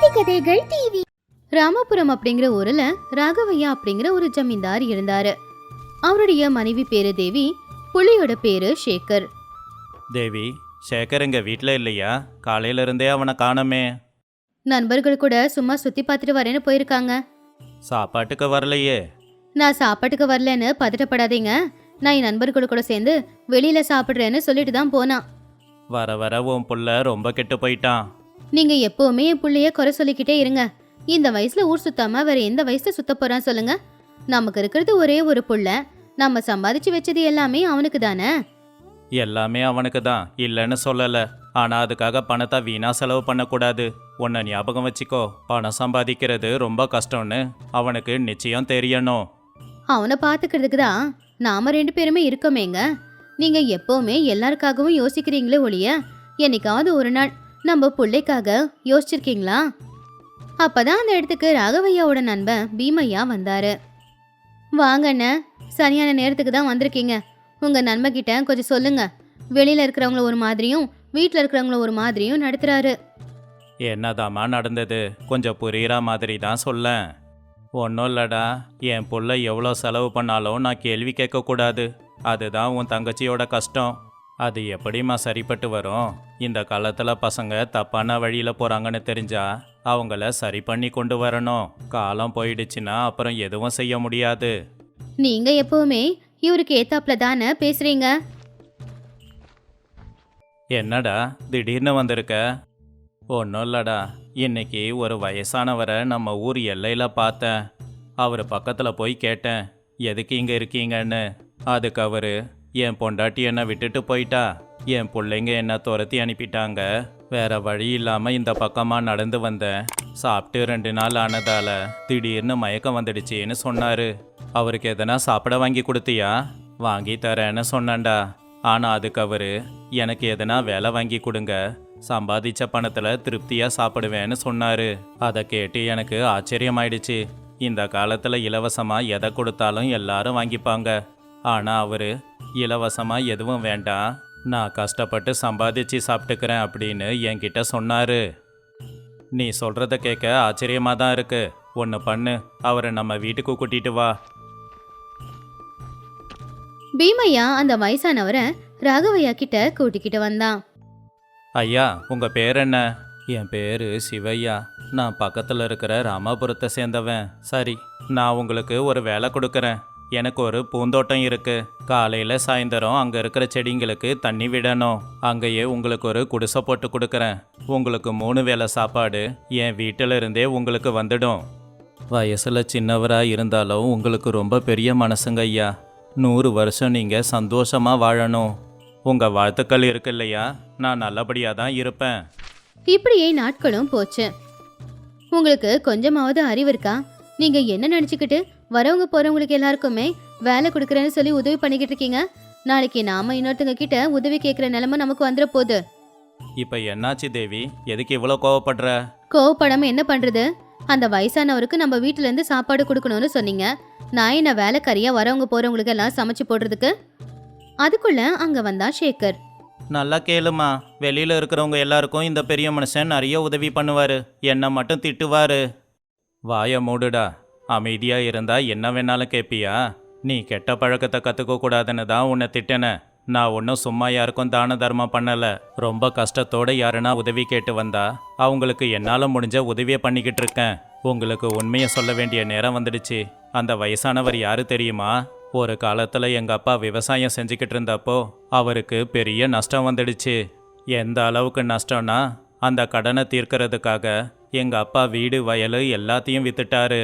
நீதி கதைகள் டிவி ராமபுரம் அப்படிங்கிற ஊர்ல ராகவையா அப்படிங்கிற ஒரு ஜமீன்தார் இருந்தாரு. அவருடைய மனைவி பேரு தேவி புலியோட பேரு சேகர். தேவி சேகர் எங்க வீட்டில் இல்லையா? காலையில இருந்தே அவனை காணோமே. நண்பர்கள் கூட சும்மா சுத்தி பார்த்துட்டு வரேன்னு போயிருக்காங்க. சாப்பாட்டுக்கு வரலையே. நான் சாப்பாட்டுக்கு வரலன்னு பதட்டப்படாதீங்க. நான் என் நண்பர்கள் கூட சேர்ந்து வெளியில சாப்பிடுறேன்னு சொல்லிட்டு தான் போனான். வர வர உன் புள்ள ரொம்ப கெட்டு போயிட்டான். நீங்க எப்பவுமே என் புள்ளைய குறை சொல்லிக்கிட்டே இருங்க. இந்த வயசுல ஊர் சுத்தாம வேற எந்த வயசுல சுத்த போறான் சொல்லுங்க. நமக்கு இருக்கிறது ஒரே ஒரு புள்ள. நம்ம சம்பாதிச்சு வச்சது எல்லாமே அவனுக்கு தானே? எல்லாமே அவனுக்கு தான். இல்லைன்னு சொல்லலை. ஆனால் அதுக்காக பணத்தை வீணா செலவு பண்ணக்கூடாது. உன்னை ஞாபகம் வச்சுக்கோ. பணம் சம்பாதிக்கிறது ரொம்ப கஷ்டம்னு அவனுக்கு நிச்சயம் தெரியணும். அவனை பாத்துக்கிறதுக்கு தான் நாம ரெண்டு பேருமே இருக்கோமேங்க. நீங்க எப்பவுமே எல்லாருக்காகவும் யோசிக்கிறீங்களே ஒழிய என்னைக்காவது ஒரு நாள் நம்ம பிள்ளைக்காக யோசிச்சிருக்கீங்களா? அப்பதான் அந்த இடத்துக்கு ராகவையாவோட நண்பன் பீமையா வந்தாரு. வாங்கண்ண சரியான நேரத்துக்கு தான் வந்திருக்கீங்க. உங்க நண்பன் கிட்ட கொஞ்சம் சொல்லுங்க. வெளியில இருக்கிறவங்கள ஒரு மாதிரியும் வீட்டில் இருக்கிறவங்கள ஒரு மாதிரியும் நடத்துறாரு. என்னதாம்மா நடந்தது? கொஞ்சம் புரியுற மாதிரி தான் சொல்லேன். ஒன்றும் இல்லடா என் புள்ள எவ்வளோ செலவு பண்ணாலும் நான் கேள்வி கேட்கக்கூடாது. அதுதான் உன் தங்கச்சியோட கஷ்டம். அது எப்படிம்மா சரிப்பட்டு வரும்? இந்த காலத்தில் பசங்க தப்பான வழியில் போகிறாங்கன்னு தெரிஞ்சா அவங்கள சரி பண்ணி கொண்டு வரணும். காலம் போயிடுச்சுன்னா அப்புறம் எதுவும் செய்ய முடியாது. நீங்க எப்பவுமே இவருக்கு ஏத்தாப்புல தானே பேசுறீங்க? என்னடா திடீர்னு வந்திருக்க? ஒன்றும் இல்லடா. இன்னைக்கு ஒரு வயசானவரை நம்ம ஊர் எல்லையில் பார்த்தேன். அவர் பக்கத்தில் போய் கேட்டேன். எதுக்கு இங்கே இருக்கீங்கன்னு? அதுக்கு அவர் என் பொண்டாட்டி என்னை விட்டுட்டு போயிட்டா? என் பிள்ளைங்க என்னை துரத்தி அனுப்பிட்டாங்க. வேற வழி இல்லாமல் இந்த பக்கமாக நடந்து வந்தேன். சாப்பிட்டு ரெண்டு நாள் ஆனதால திடீர்னு மயக்கம் வந்துடுச்சேன்னு சொன்னார். அவருக்கு எதனா சாப்பிட வாங்கி கொடுத்தியா? வாங்கி தரேன்னு சொன்னேன்டா. ஆனால் அதுக்கு அவர் எனக்கு எதனா வேலை வாங்கி கொடுங்க. சம்பாதிச்ச பணத்தில் திருப்தியாக சாப்பிடுவேன்னு சொன்னார். அதை கேட்டு எனக்கு ஆச்சரியமாயிடுச்சு. இந்த காலத்தில் இலவசமாக எதை கொடுத்தாலும் எல்லாரும் வாங்கிப்பாங்க. ஆனால் அவர் இலவசமாக எதுவும் வேண்டாம் நான் கஷ்டப்பட்டு சம்பாதிச்சு சாப்பிட்டுக்கிறேன் அப்படின்னு என்கிட்ட சொன்னார். நீ சொல்கிறத கேட்க ஆச்சரியமாக தான் இருக்கு. ஒன்று பண்ணு அவரை நம்ம வீட்டுக்கு கூட்டிட்டு வா. பீமையா அந்த வயசானவரை ராகவையா கிட்ட கூட்டிக்கிட்டு வந்தான். ஐயா உங்கள் பேர் என்ன? என் பேர் சிவையா. நான் பக்கத்தில் இருக்கிற ராமாபுரத்தை சேர்ந்தவன். சரி நான் உங்களுக்கு ஒரு வேலை கொடுக்குறேன். எனக்கு ஒரு பூந்தோட்டம் இருக்கு. காலையில் சாயந்தரம் அங்கே இருக்கிற செடிங்களுக்கு தண்ணி விடணும். அங்கேயே உங்களுக்கு ஒரு குடிசை போட்டு கொடுக்குறேன். உங்களுக்கு மூணு வேளை சாப்பாடு என் வீட்டில இருந்தே உங்களுக்கு வந்துடும். வயசில் சின்னவராக இருந்தாலும் உங்களுக்கு ரொம்ப பெரிய மனசுங்க ஐயா. நூறு வருஷம் நீங்கள் சந்தோஷமாக வாழணும். உங்கள் வாழ்த்துக்கள் இருக்கு இல்லையா? நான் நல்லபடியாக தான் இருப்பேன். இப்படியே நாட்களும் போச்சு. உங்களுக்கு கொஞ்சமாவது அறிவு இருக்கா? நீங்க என்ன நினைச்சுக்கிட்டு? வரவங்க போறவங்களுக்கு எல்லாருக்குமே வேலை கொடுக்குறேன்னு சொல்லி உதவி பண்ணிக்கிட்டு இருக்கீங்க. நாளைக்கு நாம இன்னொருத்தங்க கிட்ட உதவி கேட்குற நிலைமை நமக்கு வந்துட போகுது இப்போ என்னாச்சு தேவி? எதுக்கு இவ்வளோ கோவப்படுற? கோவப்படாம என்ன பண்றது? அந்த வயசானவருக்கு நம்ம வீட்ல இருந்து சாப்பாடு கொடுக்கணும்னு சொன்னீங்க. நான் என்ன வேலைக்காரியா வரவங்க போறவங்களுக்கு எல்லாம் சமைச்சு போடுறதுக்கு? அதுக்குள்ள அங்க வந்தா சேகர். நல்லா கேளுமா. வெளியில் இருக்கிறவங்க எல்லாருக்கும் இந்த பெரிய மனுஷன் நிறைய உதவி பண்ணுவார். என்னை மட்டும் திட்டுவார். வாயை மூடுடா. அமைதியாக இருந்தா என்ன வேணாலும் கேட்பியா நீ கெட்ட பழக்கத்தை கற்றுக்க கூடாதுன்னு தான் உன்னை திட்டினேன் நான் ஒன்றும் சும்மா யாருக்கும் தான தர்மம் பண்ணலை. ரொம்ப கஷ்டத்தோடு யாருன்னா உதவி கேட்டு வந்தா அவங்களுக்கு என்னால் முடிஞ்ச உதவியை பண்ணிக்கிட்டு இருக்கேன். உங்களுக்கு உண்மையை சொல்ல வேண்டிய நேரம் வந்துடுச்சு. அந்த வயசானவர் யாரு தெரியுமா? ஒரு காலத்தில் எங்கள் அப்பா விவசாயம் செஞ்சுக்கிட்டு இருந்தப்போ அவருக்கு பெரிய நஷ்டம் வந்துடுச்சு. எந்த அளவுக்கு நஷ்டம்னா அந்த கடனை தீர்க்கறதுக்காக எங்கள் அப்பா வீடு வயல் எல்லாத்தையும் வித்துட்டாரு.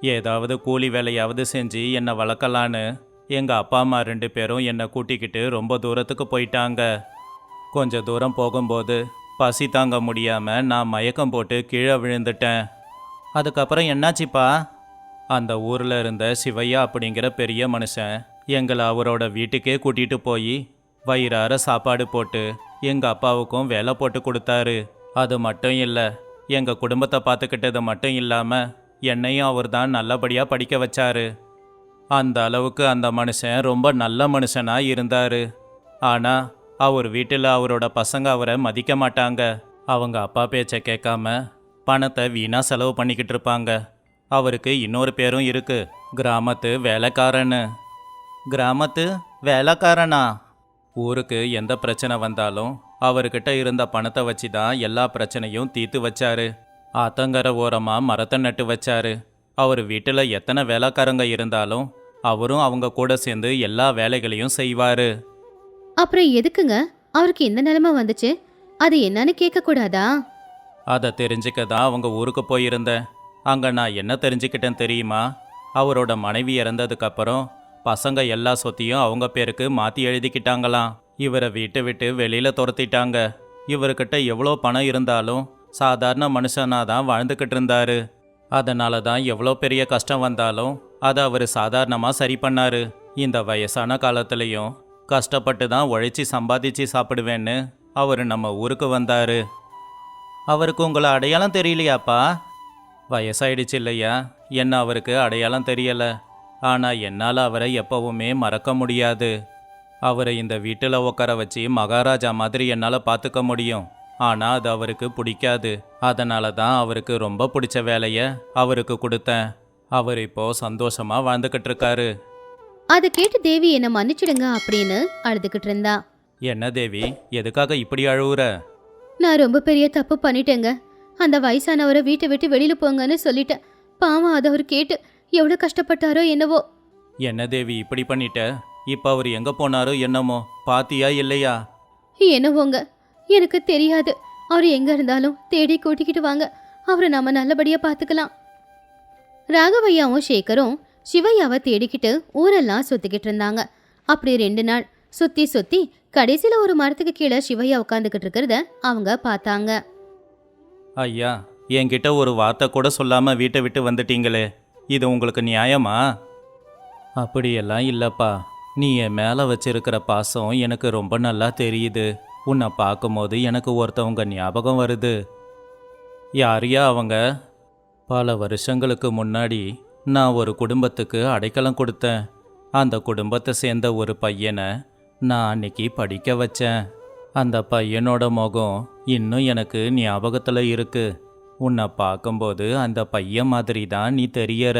ஏதாவது கூலி வேலையாவது செஞ்சு என்னை வளர்க்கலான்னு எங்கள் அப்பா அம்மா ரெண்டு பேரும் என்னை கூட்டிக்கிட்டு ரொம்ப தூரத்துக்கு போயிட்டாங்க. கொஞ்ச தூரம் போகும்போது பசி தாங்க முடியாமல் நான் மயக்கம் போட்டு கீழே விழுந்துட்டேன். அதுக்கப்புறம் என்னாச்சுப்பா? அந்த ஊரில் இருந்த சிவையா அப்படிங்கிற பெரிய மனுஷன் எங்களை அவரோட வீட்டுக்கே கூட்டிகிட்டு போய் வயிறார சாப்பாடு போட்டு எங்கள் அப்பாவுக்கும் வேலை போட்டு கொடுத்தாரு. அது மட்டும் இல்லை எங்கள் குடும்பத்தை பார்த்துக்கிட்டது மட்டும் இல்லாமல் என்னையும் அவர் தான் நல்லபடியாக படிக்க வச்சாரு. அந்த அளவுக்கு அந்த மனுஷன் ரொம்ப நல்ல மனுஷனாக இருந்தார். ஆனால் அவர் வீட்டில் அவரோட பசங்க அவரை மதிக்க மாட்டாங்க. அவங்க அப்பா பேச்சை கேட்காம பணத்தை வீணாக செலவு பண்ணிக்கிட்டு இருப்பாங்க. அவருக்கு இன்னொரு பேரும் இருக்கு. கிராமத்து வேலைக்காரன்னு. கிராமத்து வேலைக்காரனா? ஊருக்கு எந்த பிரச்சனை வந்தாலும் அவர்கிட்ட இருந்த பணத்தை வச்சு தான் எல்லா பிரச்சனையும் தீர்த்து வச்சாரு. ஆத்தங்கர ஓரமாக மரத்தை நட்டு வச்சாரு. அவர் வீட்டில் எத்தனை வேலைக்காரங்க இருந்தாலும் அவரும் அவங்க கூட சேர்ந்து எல்லா வேலைகளையும் செய்வாரு. அப்புறம் எதுக்குங்க? அவருக்கு இந்த நிலைமை வந்துச்சு? அது என்னன்னு கேட்க கூடாதா அதை தெரிஞ்சுக்க தான் அவங்க ஊருக்கு போயிருந்தேன் அங்கே நான் என்ன தெரிஞ்சுக்கிட்டேன் தெரியுமா? அவரோட மனைவி இறந்ததுக்கப்புறம் பசங்க எல்லா சொத்தையும் அவங்க பேருக்கு மாற்றி எழுதிக்கிட்டாங்களாம். இவரை வீட்டை விட்டு வெளியில் துரத்திட்டாங்க. இவர்கிட்ட எவ்வளோ பணம் இருந்தாலும் சாதாரண மனுஷனாக தான் வாழ்ந்துக்கிட்டு இருந்தாரு. அதனால தான் எவ்வளோ பெரிய கஷ்டம் வந்தாலும் அதை அவர் சாதாரணமாக சரி பண்ணாரு. இந்த வயசான காலத்துலேயும் கஷ்டப்பட்டு தான் உழைச்சி சம்பாதிச்சு சாப்பிடுவேன்னு அவர் நம்ம ஊருக்கு வந்தாரு. அவருக்கு உங்களை அடையாளம் தெரியலையாப்பா? வயசாயிடுச்சு இல்லையா? என்ன அவருக்கு அடையாளம் தெரியல. ஆனால் என்னால் அவரை எப்பவுமே மறக்க முடியாது. அவரை இந்த வீட்டில் உட்கார வச்சு மகாராஜா மாதிரி என்னால் பார்த்துக்க முடியும். ஆனால் அது அவருக்கு பிடிக்காது. அதனால தான் அவருக்கு ரொம்ப பிடிச்ச வேலையை அவருக்கு கொடுத்தேன். அவர் இப்போ சந்தோஷமாக வாழ்ந்துக்கிட்டு இருக்காரு. அதை கேட்டு தேவி என்ன மன்னிச்சிடுங்க அப்படின்னு அழுதுகிட்டு இருந்தா. என்ன தேவி எதுக்காக இப்படி அழுவுற? நான் ரொம்ப பெரிய தப்பு பண்ணிட்டேங்க. அந்த வயசானவரை வீட்டை விட்டு வெளியில போங்கன்னு சொல்லிட்டேன். பாவம் அதை அவர் கேட்டு எவ்வளவு கஷ்டப்பட்டாரோ என்னவோ. என்ன தேவி இப்படி பண்ணிட்ட? இப்போ அவர் எங்கே போனாரோ என்னமோ பாத்தியா இல்லையா? என்னவோங்க எனக்கு தெரியாது. அவர் எங்க இருந்தாலும் தேடி கூட்டிக்கிட்டு வாங்க. அவரை நம்ம நல்லபடியா பார்த்துக்கலாம் ராகவையாவும் சேகரும் சிவையாவை தேடிக்கிட்டு ஊரெல்லாம் சுத்திக்கிட்டு இருந்தாங்க. அப்படி ரெண்டு நாள் சுத்தி சுத்தி கடைசியில ஒரு மரத்துக்கு கீழே சிவையா உட்காந்துக்கிட்டு இருக்கிறத அவங்க பார்த்தாங்க. ஐயா என்கிட்ட ஒரு வார்த்தை கூட சொல்லாம வீட்டை விட்டு வந்துட்டீங்களே. இது உங்களுக்கு நியாயமா? அப்படியெல்லாம் இல்லப்பா. நீ என் மேலே வச்சிருக்கிற பாசம் எனக்கு ரொம்ப நல்லா தெரியுது. உன்னை பார்க்கும்போது எனக்கு ஒருத்தவங்க ஞாபகம் வருது. யாரையா அவங்க? பல வருஷங்களுக்கு முன்னாடி நான் ஒரு குடும்பத்துக்கு அடைக்கலம் கொடுத்தேன். அந்த குடும்பத்தை சேர்ந்த ஒரு பையனை நான் அன்னைக்கு படிக்க வச்சேன். அந்த பையனோட முகம் இன்னும் எனக்கு ஞாபகத்தில் இருக்கு. உன்னை பார்க்கும்போது அந்த பையன் மாதிரி தான் நீ தெரியற.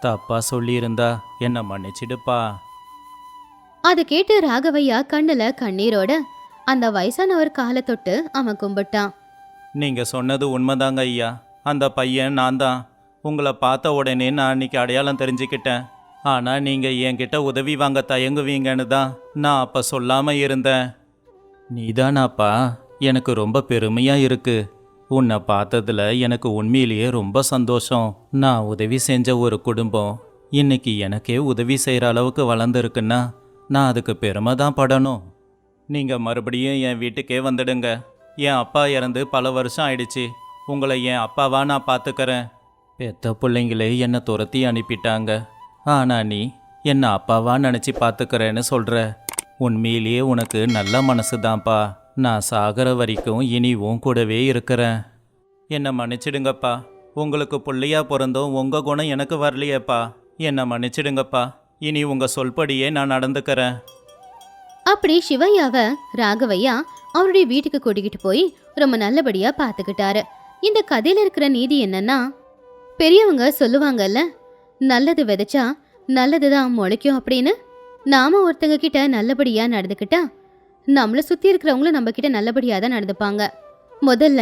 தப்பா சொல்லியிருந்தா என்னை மன்னிச்சிடுப்பா. அதை கேட்டு ராகவையா கண்ணில் கண்ணீரோட அந்த வயசானவர் காலை தொட்டு அவன் கும்பிட்டான். நீங்க சொன்னது உண்மைதாங்க ஐயா. அந்த பையன் நான் தான். உங்களை பார்த்த உடனே நான் அன்னைக்கு அடையாளம் தெரிஞ்சுக்கிட்டேன். ஆனால் நீங்கள் என்கிட்ட உதவி வாங்க தயங்குவீங்கன்னு தான் நான் அப்போ சொல்லாமல் இருந்தேன். நீதானாப்பா. எனக்கு ரொம்ப பெருமையாக இருக்கு. உன்னை பார்த்ததுல எனக்கு உண்மையிலேயே ரொம்ப சந்தோஷம். நான் உதவி செஞ்ச ஒரு குடும்பம் இன்னைக்கு எனக்கே உதவி செய்கிற அளவுக்கு வளர்ந்துருக்குன்னா நான் அதுக்கு பெருமை தான் படணும். நீங்கள் மறுபடியும் என் வீட்டுக்கே வந்துடுங்க. என் அப்பா இறந்து பல வருஷம் ஆயிடுச்சு. உங்களை என் அப்பாவா நான் பார்த்துக்கறேன் பெத்த பிள்ளைங்களே என்னை துரத்தி அனுப்பிட்டாங்க. ஆனால் நீ என்னை அப்பாவா நினச்சி பார்த்துக்கறேன்னு சொல்கிற உண்மையிலேயே உனக்கு நல்ல மனசு தான்ப்பா நான் சாகிற வரைக்கும் இனி உன் கூடவே இருக்கிறேன். என்னை மன்னிச்சிடுங்கப்பா. உங்களுக்கு பிள்ளையா பிறந்தும் உங்கள் குணம் எனக்கு வரலையேப்பா. என்னை மன்னிச்சிடுங்கப்பா. இனி உங்கள் சொல்படியே நான் நடந்துக்கிறேன். அப்படி சிவையாவை ராகவையா அவருடைய வீட்டுக்கு கூட்டிக்கிட்டு போய் ரொம்ப நல்லபடியா பார்த்துக்கிட்டாரு. இந்த கதையில இருக்கிற நீதி என்னன்னா பெரியவங்க சொல்லுவாங்கல்ல நல்லது விதைச்சா நல்லது தான் முளைக்கும் அப்படின்னு. நாம ஒருத்தங்க கிட்ட நல்லபடியா நடந்துக்கிட்டா நம்மள சுற்றி இருக்கிறவங்களும் நம்ம கிட்ட நல்லபடியாக தான் நடந்துப்பாங்க. முதல்ல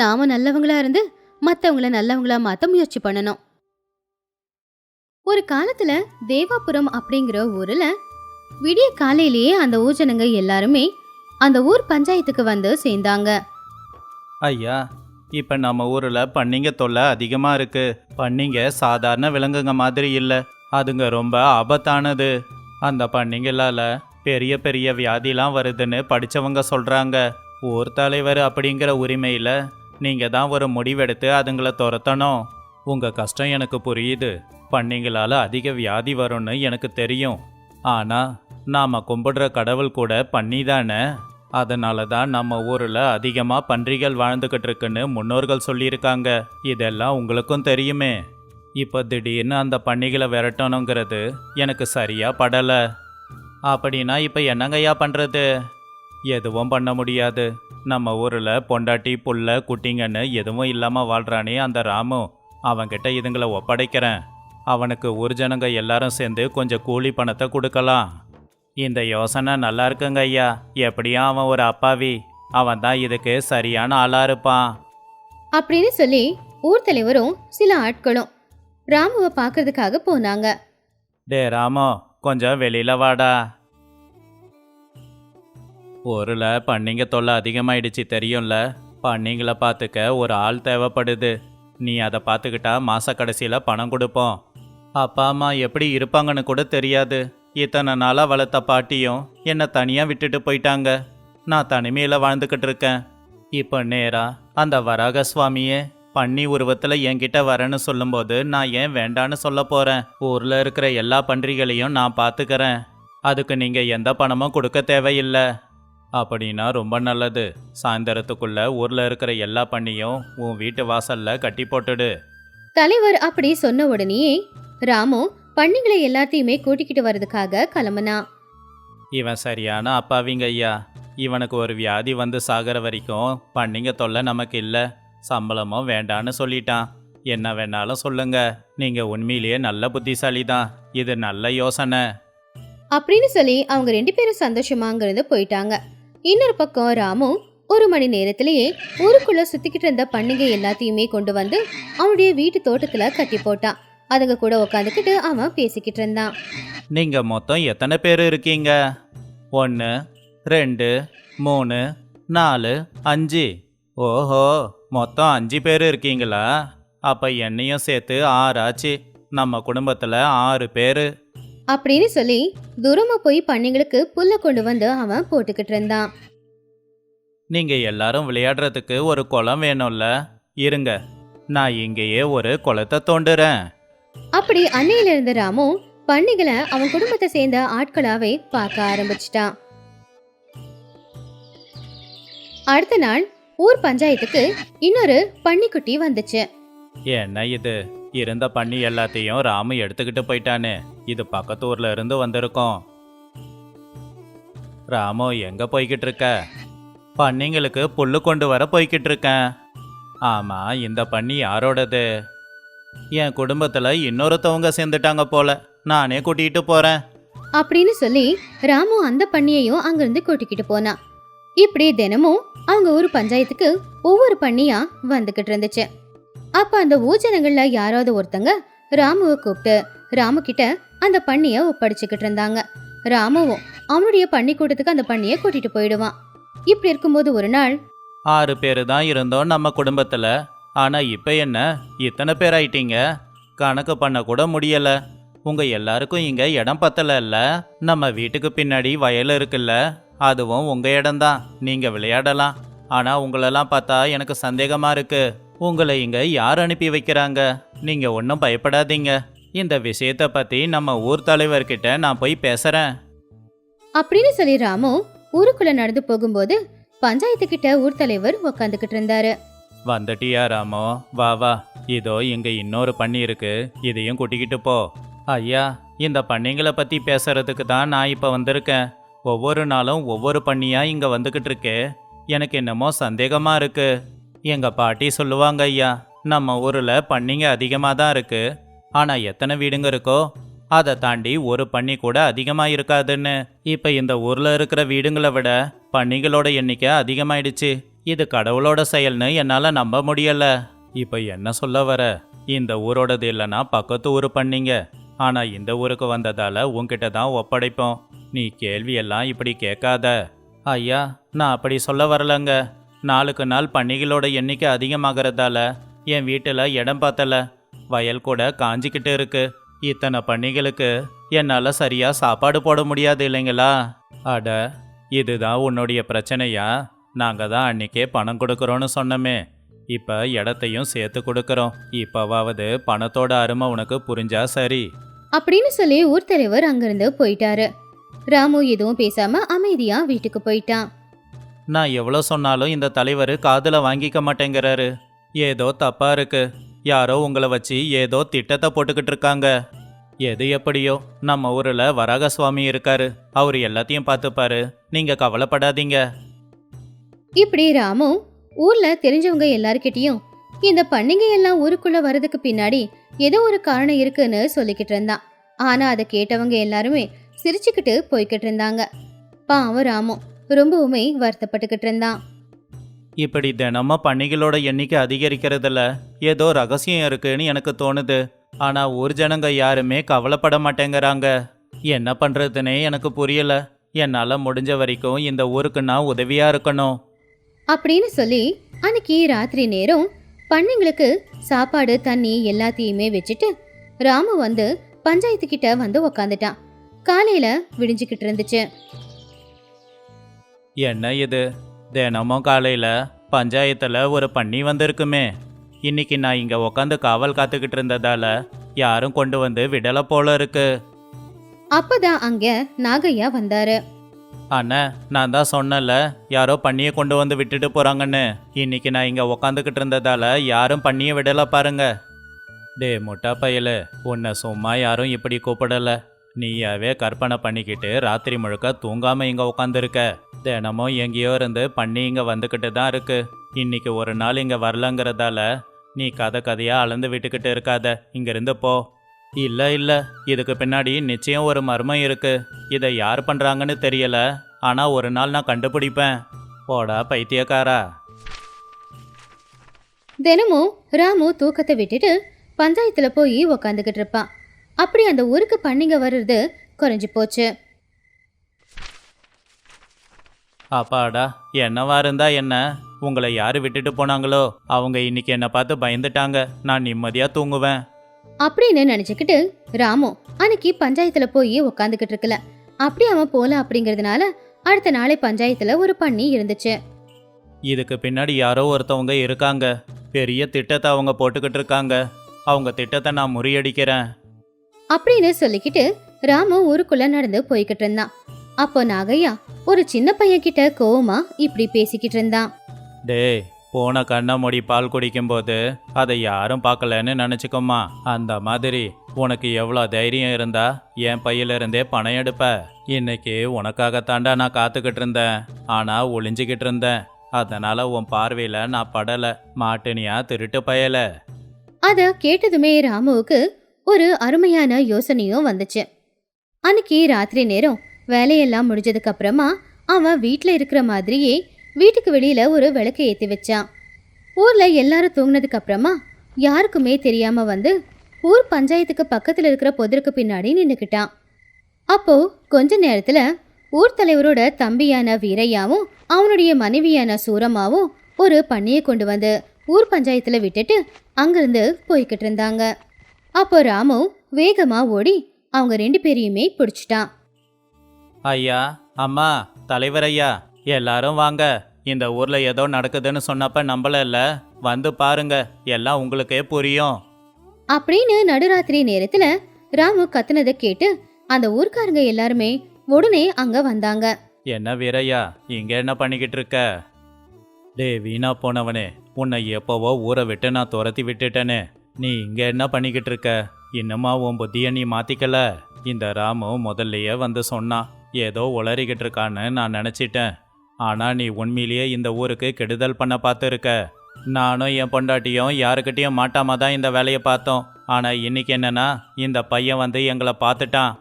நாம நல்லவங்களா இருந்து மற்றவங்கள நல்லவங்களா மாற்ற முயற்சி பண்ணணும். ஒரு காலத்துல தேவாபுரம் அப்படிங்கிற ஊர்ல விடிய காலையிலேயே அந்த ஊர் ஜனங்க எல்லாருமே அந்த ஊர் பஞ்சாயத்துக்கு வந்து சேர்ந்தாங்க. ஐயா இப்போ நம்ம ஊரில் பன்னிங்க தொல்லை அதிகமாக இருக்கு. பன்னிங்க சாதாரண விலங்குங்க மாதிரி இல்லை. அதுங்க ரொம்ப ஆபத்தானது. அந்த பன்னிங்களால பெரிய பெரிய வியாதிலாம் வருதுன்னு படித்தவங்க சொல்கிறாங்க ஊர் தலைவர் அப்படிங்கிற உரிமையில் நீங்கள் தான் ஒரு முடிவெடுத்து அதுங்களை துரத்தணும். உங்கள் கஷ்டம் எனக்கு புரியுது. பன்னிங்களால் அதிக வியாதி வரும்னு எனக்கு தெரியும். ஆனால் நாம் கும்பிடுற கடவுள் கூட பண்ணி தானே அதனால தான் நம்ம ஊரில் அதிகமாக பன்றிகள் வாழ்ந்துக்கிட்டு இருக்குன்னு முன்னோர்கள் சொல்லியிருக்காங்க. இதெல்லாம் உங்களுக்கும் தெரியுமே. இப்போ திடீர்னு அந்த பன்னிகளை விரட்டணுங்கிறது எனக்கு சரியாக படலை. அப்படின்னா இப்போ என்னங்கய்யா பண்ணுறது எதுவும் பண்ண முடியாது. நம்ம ஊரில் பொண்டாட்டி புள்ள குட்டிங்கன்னு எதுவும் இல்லாமல் வாழ்கிறானே அந்த ராமு. அவன்கிட்ட இதுங்களை ஒப்படைக்கிறேன். அவனுக்கு ஊர் ஜனங்க எல்லாரும் சேர்ந்து கொஞ்சம் கூலி பணத்தை கொடுக்கலாம். இந்த யோசனை நல்லா இருக்குங்க ஐயா. எப்படியும் அவன் ஒரு அப்பாவி. அவன் தான் இதுக்கு சரியான ஆளா இருப்பான். அப்படின்னு சொல்லி ஊர் தலைவரும் சில ஆட்களும் ராமுவை பார்க்கறதுக்காக போனாங்க. டே ராமோ கொஞ்சம் வெளியில வாடா. ஊரில் பன்னிங்க தொல்லை அதிகமாயிடுச்சு தெரியும்ல. பன்னிங்களை பார்த்துக்க ஒரு ஆள் தேவைப்படுது. நீ அதை பார்த்துக்கிட்டா மாச கடைசியில் பணம் கொடுப்போம். அப்பா அம்மா எப்படி இருப்பாங்கன்னு கூட தெரியாது. இத்தனை நாளாக வளர்த்த பாட்டியும் என்னை தனியாக விட்டுட்டு போயிட்டாங்க. நான் தனிமையில் வாழ்ந்துக்கிட்டு இருக்கேன். இப்போ நேராக அந்த வராக சுவாமியே பன்னி உருவத்தில் என்கிட்ட வரேன்னு சொல்லும்போது நான் ஏன் வேண்டான்னு சொல்ல போகிறேன் ஊரில் இருக்கிற எல்லா பன்றிகளையும் நான் பார்த்துக்கிறேன் அதுக்கு நீங்கள் எந்த பணமும் கொடுக்க தேவையில்லை. அப்படின்னா ரொம்ப நல்லது. சாயந்தரத்துக்குள்ள ஊரில் இருக்கிற எல்லா பன்னியும் உன் வீட்டு வாசல்ல கட்டி போட்டுடு. தலைவர் அப்படி சொன்ன உடனேயே ராமு பன்னிகளை எல்லாத்தையுமே கூட்டிக்கிட்டு வர்றதுக்காக கிளம்புனான் இவன் சரியான அப்பாவிங்க ஐயா. இவனுக்கு ஒரு வியாதி வந்து சாகிற வரைக்கும் பன்னிங்க தொல்லை நமக்கு இல்லை. சம்பளமும் வேண்டான்னு சொல்லிட்டான். என்ன வேணாலும் சொல்லுங்க. நீங்க உண்மையிலேயே நல்ல புத்திசாலி தான் இது நல்ல யோசனை. அப்படின்னு சொல்லி அவங்க ரெண்டு பேரும் சந்தோஷமா அங்கிருந்து போயிட்டாங்க. இன்னொரு பக்கம் ராமு ஒரு மணி நேரத்திலேயே ஊருக்குள்ள சுத்திக்கிட்டு இருந்த பண்டிகை எல்லாத்தையுமே கொண்டு வந்து அவனுடைய வீட்டு தோட்டத்துல கட்டி போட்டான். அதுங்க கூட உட்காந்துக்கிட்டு அவன் பேசிக்கிட்டு இருந்தான். நீங்க மொத்தம் எத்தனை பேர் இருக்கீங்க? ஒன்று ரெண்டு மூணு நாலு அஞ்சு. ஓஹோ மொத்தம் அஞ்சு பேர் இருக்கீங்களா? அப்போ என்னையும் சேர்த்து ஆறு ஆச்சு நம்ம குடும்பத்தில் ஆறு பேர். அப்படின்னு சொல்லி தூரமா போய் பன்னிங்களுக்கு புல்ல கொண்டு வந்து அவன் போட்டுக்கிட்டு இருந்தான். நீங்கள் எல்லாரும் விளையாடுறதுக்கு ஒரு குளம் வேணும்ல. இருங்க நான் இங்கேயே ஒரு குளத்தை தோண்டுறேன். அப்படி அன்னையில இருந்த ராமு பன்னிகளை அவன் குடும்பத்தை சேர்ந்த ஆட்களாவே பார்க்க ஆரம்பிச்சிட்டான். அடுத்த நாள் ஊர் பஞ்சாயத்துக்கு இன்னொரு பன்னிக்குட்டி வந்துச்சு. என்ன இது? இருந்த பண்ணி எல்லாத்தையும் ராமு எடுத்துக்கிட்டு போயிட்டானே. இது பக்கத்து ஊர்ல இருந்து வந்திருக்கோம். ராமு எங்க போய்கிட்டு இருக்க? பன்னிங்களுக்கு புல்லு கொண்டு வர போய்கிட்டு இருக்கேன். ஆமா இந்த பண்ணி யாரோடது? என் குடும்பத்துல இன்னொருத்தவங்க சேர்ந்துட்டாங்க போல. நானே கூட்டிகிட்டு போறேன். அப்படின்னு சொல்லி ராமு அந்த பண்ணியையும் அங்கிருந்து கூட்டிக்கிட்டு போனான் இப்படி தினமும் அவங்க ஊர் பஞ்சாயத்துக்கு ஒவ்வொரு பண்ணியா வந்துகிட்டு இருந்துச்சு. அப்ப அந்த ஊஜனங்கள்ல யாராவது ஒருத்தங்க ராமுவை கூப்பிட்டு ராமு கிட்ட அந்த பண்ணிய ஒப்படைச்சுக்கிட்டு இருந்தாங்க. ராமுவும் அவனுடைய பண்ணி கூட்டத்துக்கு அந்த பண்ணிய கூட்டிட்டு போயிடுவான். இப்படி இருக்கும்போது ஒரு நாள் ஆறு பேர் தான் இருந்தோம் நம்ம குடும்பத்துல. ஆனால் இப்போ என்ன? இத்தனை பேர் ஆயிட்டீங்க. கணக்கு பண்ண கூட முடியலை. உங்கள் எல்லாருக்கும் இங்கே இடம் பத்தலைல்ல. நம்ம வீட்டுக்கு பின்னாடி வயல் இருக்குல்ல. அதுவும் உங்கள் இடம்தான். நீங்கள் விளையாடலாம். ஆனால் உங்களெல்லாம் பார்த்தா எனக்கு சந்தேகமாக இருக்கு. உங்களை இங்கே யார் அனுப்பி வைக்கிறாங்க? நீங்கள் ஒன்றும் பயப்படாதீங்க. இந்த விஷயத்த பற்றி நம்ம ஊர் தலைவர்கிட்ட நான் போய் பேசுகிறேன் அப்படின்னு சொல்லி ராமு ஊருக்குள்ளே நடந்து போகும்போது பஞ்சாயத்து கிட்ட ஊர் தலைவர் உக்காந்துக்கிட்டு இருந்தாரு. வந்துட்டியா ராமோ? வா வா. இதோ இங்கே இன்னொரு பண்ணி இருக்கு. இதையும் கூட்டிக்கிட்டு போ. ஐயா இந்த பண்ணிங்களை பற்றி பேசுறதுக்கு தான் நான் இப்போ வந்திருக்கேன். ஒவ்வொரு நாளும் ஒவ்வொரு பண்ணியாக இங்கே வந்துக்கிட்டு இருக்கே. எனக்கு என்னமோ சந்தேகமாக இருக்கு. எங்கள் பாட்டி சொல்லுவாங்க ஐயா நம்ம ஊரில் பண்ணிங்க அதிகமாக தான் இருக்கு. ஆனால் எத்தனை வீடுங்க இருக்கோ அதை தாண்டி ஒரு பண்ணி கூட அதிகமாக இருக்காதுன்னு. இப்போ இந்த ஊரில் இருக்கிற வீடுங்களை விட பண்ணிகளோட எண்ணிக்கை அதிகமாயிடுச்சு. இது கடவுளோட செயல்னு என்னால் நம்ப முடியல. இப்போ என்ன சொல்ல வர? இந்த ஊரோடது இல்லைன்னா பக்கத்து ஊர் பண்ணீங்க. ஆனால் இந்த ஊருக்கு வந்ததால் உன்கிட்ட தான் ஒப்படைப்போம். நீ கேள்வியெல்லாம் இப்படி கேட்காத. ஐயா நான் அப்படி சொல்ல வரலங்க. நாளுக்கு நாள் பன்னிகளோட எண்ணிக்கை அதிகமாகிறதால என் வீட்டில் இடம் பார்த்தல வயல் கூட காஞ்சிக்கிட்டு இருக்கு. இத்தனை பண்டிகளுக்கு என்னால் சரியாக சாப்பாடு போட முடியாது இல்லைங்களா? அட இதுதான் உன்னுடைய பிரச்சனையா? நாங்கள் தான் அன்னைக்கே பணம் கொடுக்குறோன்னு சொன்னோமே. இப்போ இடத்தையும் சேர்த்து கொடுக்குறோம். இப்போவாவது பணத்தோட அருமை உனக்கு புரிஞ்சா சரி. அப்படின்னு சொல்லி ஊர் தலைவர் அங்கிருந்து போயிட்டாரு. ராமு எதுவும் பேசாம அமைதியா வீட்டுக்கு போயிட்டான். நான் எவ்வளோ சொன்னாலும் இந்த தலைவர் காதில் வாங்கிக்க மாட்டேங்கிறாரு. ஏதோ தப்பா இருக்கு. யாரோ உங்களை வச்சு ஏதோ திட்டத்தை போட்டுக்கிட்டு இருக்காங்க. எது எப்படியோ நம்ம ஊர்ல வராக சுவாமி இருக்காரு. அவர் எல்லாத்தையும் பார்த்துப்பாரு. நீங்க கவலைப்படாதீங்க. இப்படி ராமு ஊர்ல தெரிஞ்சவங்க எல்லார்கிட்டயும் இந்த பண்டிகை எல்லாம் ஊருக்குள்ள வர்றதுக்கு பின்னாடி ஏதோ ஒரு காரணம் இருக்குன்னு சொல்லிக்கிட்டு இருந்தான். ஆனா அதை கேட்டவங்க எல்லாருமே சிரிச்சுக்கிட்டு போய்கிட்டு இருந்தாங்க. பாவம் ராமு ரொம்பவுமே வருத்தப்பட்டுக்கிட்டு இருந்தான். இப்படி தினமும் பண்டிகளோட எண்ணிக்கை அதிகரிக்கிறதுல ஏதோ ரகசியம் இருக்குன்னு எனக்கு தோணுது. ஆனா ஊர் ஜனங்க யாருமே கவலைப்பட மாட்டேங்கிறாங்க. என்ன பண்றதுன்னே எனக்கு புரியல. என்னால முடிஞ்ச வரைக்கும் இந்த ஊருக்கு நான் உதவியா இருக்கணும். அப்படின்னு சொல்லி அன்னைக்கு ராத்திரி நேரம் பண்ணைங்களுக்கு சாப்பாடு தண்ணி எல்லாத்தையுமே வச்சுட்டு ராமு வந்து பஞ்சாயத்து கிட்ட வந்து உக்காந்துட்டான். காலையில விடிஞ்சுக்கிட்டு இருந்துச்சு. என்ன இது? தினமும் காலையில பஞ்சாயத்துல ஒரு பண்ணி வந்திருக்குமே. இன்னைக்கு நான் இங்க உக்காந்து காவல் காத்துக்கிட்டு இருந்ததால யாரும் கொண்டு வந்து விடல போல இருக்கு. அப்பதான் அங்க நாகையா வந்தாரு. அண்ணா நான் தான் சொன்னல யாரோ பண்ணியை கொண்டு வந்து விட்டுட்டு போகிறாங்கன்னு இன்னைக்கு நான் இங்கே உக்காந்துக்கிட்டு இருந்ததால யாரும் பண்ணியை விடலை பாருங்க. டே முட்டா பயலு உன்னை சும்மா யாரும் இப்படி கூப்பிடல. நீயாவே கற்பனை பண்ணிக்கிட்டு ராத்திரி முழுக்க தூங்காமல் இங்கே உக்காந்துருக்க. தினமும் எங்கேயோ இருந்து பண்ணி இங்கே வந்துக்கிட்டு தான் இருக்கு. இன்னைக்கு ஒரு நாள் இங்கே வரலங்கிறதால நீ கதை கதையாக அளந்து விட்டுக்கிட்டு இருக்காத. இங்கேருந்து போ. இல்ல இல்ல. இதுக்கு பின்னாடி நிச்சயம் ஒரு மர்மம் இருக்கு. இதை யார் பண்றாங்கன்னு தெரியல. ஆனா ஒரு நாள் நான் கண்டுபிடிப்பேன். போடா பைத்தியக்காரா. தினமும் ராமு தூக்கத்தை விட்டுட்டு பஞ்சாயத்துல போய் உக்காந்துக்கிட்டு இருப்பான் அப்படி அந்த ஊருக்கு பண்ணிங்க வர்றது குறைஞ்சு போச்சு. அப்பாடா என்னவா இருந்தா என்ன? உங்களை யாரு விட்டுட்டு போனாங்களோ அவங்க இன்னைக்கு என்னை பார்த்து பயந்துட்டாங்க. நான் நிம்மதியா தூங்குவேன். அப்படின்னு நினைச்சுக்கிட்டு ராமு அன்னைக்கு பஞ்சாயத்துல போய் உக்காந்துக்கிட்டு இருக்கல. அப்படி அவன் போல அப்படிங்கறதுனால அடுத்த நாளே பஞ்சாயத்துல ஒரு பண்ணி இருந்துச்சு. இதுக்கு பின்னாடி யாரோ ஒருத்தவங்க இருக்காங்க. பெரிய திட்டத்தை அவங்க போட்டுக்கிட்டு இருக்காங்க. அவங்க திட்டத்தை நான் முறியடிக்கிறேன். அப்படின்னு சொல்லிக்கிட்டு ராமு ஊருக்குள்ள நடந்து போய்கிட்டு இருந்தான். அப்போ நாகையா ஒரு சின்ன பையன் கிட்ட கோவமா இப்படி பேசிக்கிட்டு இருந்தான். டேய் போன கண்ணை மூடி பால் குடிக்கும்போது அதை யாரும் பார்க்கலன்னு நினச்சிக்கோமா அந்த மாதிரி உனக்கு எவ்வளோ தைரியம் இருந்தா என் பையிலிருந்தே பணம் எடுப்ப. இன்னைக்கு உனக்காகத்தாண்டா நான் காத்துக்கிட்டு இருந்தேன். ஆனால் ஒளிஞ்சிக்கிட்டு இருந்தேன். அதனால உன் பார்வையில் நான் படலை. மாட்டினியா திருட்டு பயல. அத கேட்டதுமே ராமுவுக்கு ஒரு அருமையான யோசனையும் வந்துச்சு. அன்னைக்கு ராத்திரி நேரம் வேலையெல்லாம் முடிஞ்சதுக்கு அப்புறமா அவன் வீட்டில் இருக்கிற மாதிரியே வீட்டுக்கு வெளியில ஒரு விளக்கை ஏத்தி வச்சான் ஊர்ல எல்லாரும் தூங்கினதுக்கு அப்புறமா யாருக்குமே தெரியாம வந்து ஊர் பஞ்சாயத்துக்கு பக்கத்துல இருக்கிற பொதிருக்கு பின்னாடி நின்னுக்கிட்டான் அப்போ கொஞ்ச நேரத்துல ஊர் தலைவரோட தம்பியான வீரையாவும் அவனுடைய மனைவியான சூரமாவும் ஒரு பண்ணியை கொண்டு வந்து ஊர் பஞ்சாயத்துல விட்டுட்டு அங்கிருந்து போய்கிட்டு இருந்தாங்க. அப்போ ராமு வேகமா ஓடி அவங்க ரெண்டு பேரையுமே பிடிச்சிட்டான். ஐயா அம்மா தலைவர் ஐயா எல்லாரும் வாங்க. இந்த ஊர்ல ஏதோ நடக்குதுன்னு சொன்னப்ப நம்பல வந்து பாருங்க. எல்லாம் உங்களுக்கே புரியும். அப்படின்னு நடுராத்திரி நேரத்துல ராமு கத்துனதை கேட்டு அந்த ஊர்க்காரங்க எல்லாருமே உடனே அங்க வந்தாங்க. என்ன வீரையா இங்க என்ன பண்ணிக்கிட்டு இருக்க? டே வீணா போனவனே. உன்னை எப்போவோ ஊரை விட்டு நான் துரத்தி விட்டுட்டேனே. நீ இங்க என்ன பண்ணிக்கிட்டு இருக்க? இன்னுமா உன் புத்திய நீ மாத்திக்கல? இந்த ராமு முதல்லயே வந்து சொன்னான். ஏதோ உளறிக்கிட்டு இருக்கான்னு நான் நினச்சிட்டேன். ஆனால் நீ உண்மையிலேயே இந்த ஊருக்கு கெடுதல் பண்ண பார்த்துருக்க. நானும் என் பொண்டாட்டியும் யாருக்கிட்டேயும் மாட்டாம தான் இந்த வேலையை பார்த்தோம். ஆனால் இன்னைக்கு என்னன்னா இந்த பையன் வந்து எங்களை பார்த்துட்டான்.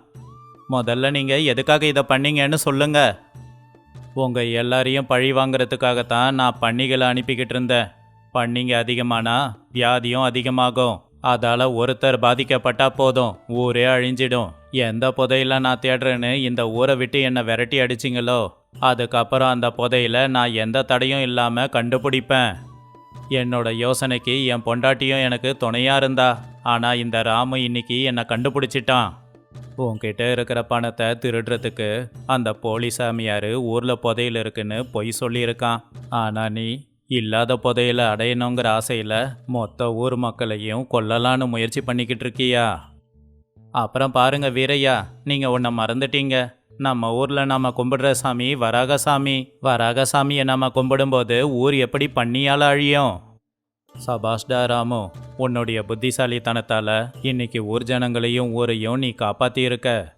முதல்ல நீங்கள் எதுக்காக இதை பண்ணீங்கன்னு சொல்லுங்க. உங்கள் எல்லாரையும் பழி வாங்குறதுக்காகத்தான் நான் பன்னிகளை அனுப்பிக்கிட்டு இருந்தேன். பன்னிங்க அதிகமானா வியாதியும் அதிகமாகும். அதால் ஒருத்தர் பாதிக்கப்பட்டா போதும். ஊரே அழிஞ்சிடும். எந்த புதையில நான் தேடுறேன்னு இந்த ஊரை விட்டு என்னை விரட்டி அடிச்சிங்களோ? அதுக்கப்புறம் அந்த புதையில நான் எந்த தடையும் இல்லாமல் கண்டுபிடிப்பேன். என்னோட யோசனைக்கு என் பொண்டாட்டியும் எனக்கு துணையாக இருந்தா. ஆனால் இந்த ராமு இன்னைக்கு என்னை கண்டுபிடிச்சிட்டான். உன்கிட்ட இருக்கிற பணத்தை திருடுறதுக்கு அந்த போலி சாமியார் ஊரில் புதையில் இருக்குன்னு பொய் சொல்லியிருக்கான். ஆனால் நீ இல்லாத புதையில அடையணுங்கிற ஆசையில் மொத்த ஊர் மக்களையும் கொல்லலான்னு முயற்சி பண்ணிக்கிட்டு இருக்கியா? அப்புறம் பாருங்க வீரையா நீங்கள் உன்னை மறந்துட்டீங்க. நம்ம ஊரில் நம்ம கும்பிடுற சாமி வராகசாமி. சாமி நாம் சாமியை நம்ம கும்பிடும்போது ஊர் எப்படி பண்ணியால் அழியும்? சபாஷ்டா ராமு உன்னுடைய புத்திசாலித்தனத்தால் இன்னைக்கு ஊர் ஜனங்களையும் ஊரையும் நீ காப்பாற்றியிருக்க